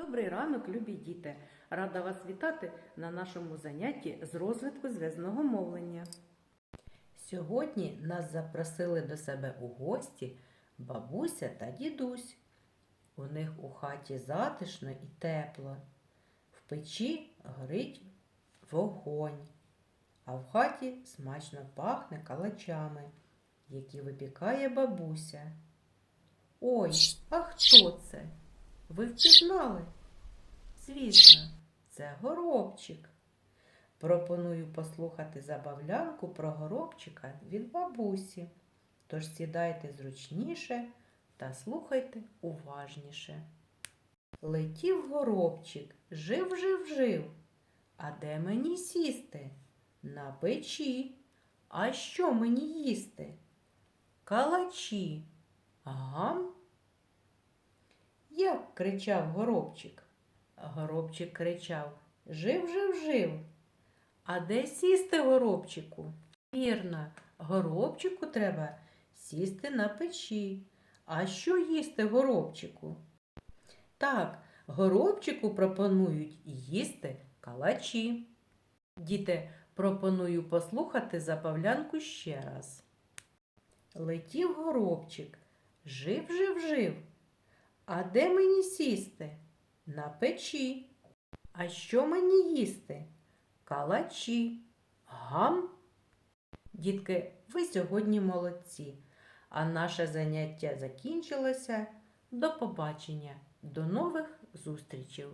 Добрий ранок, любі діти! Рада вас вітати на нашому занятті з розвитку зв'язного мовлення. Сьогодні нас запросили до себе у гості бабуся та дідусь. У них у хаті затишно і тепло. В печі горить вогонь, а в хаті смачно пахне калачами, які випікає бабуся. Ой, а хто це? Ви впізнали? Звісно, це горобчик. Пропоную послухати забавлянку про горобчика від бабусі. Тож сідайте зручніше та слухайте уважніше. Летів горобчик, жив, жив, жив. А де мені сісти? На печі. А що мені їсти? Калачі. Гам. Кричав горобчик? Горобчик кричав Жив, жив, жив. А де сісти горобчику? Вірно, горобчику треба сісти на печі. А що їсти горобчику? Так, горобчику пропонують їсти калачі. Діти, пропоную послухати забавлянку ще раз. Летів горобчик, жив, жив, жив. А де мені сісти? На печі. А що мені їсти? Калачі. Гам. Дітки, ви сьогодні молодці, а наше заняття закінчилося. До побачення, до нових зустрічей!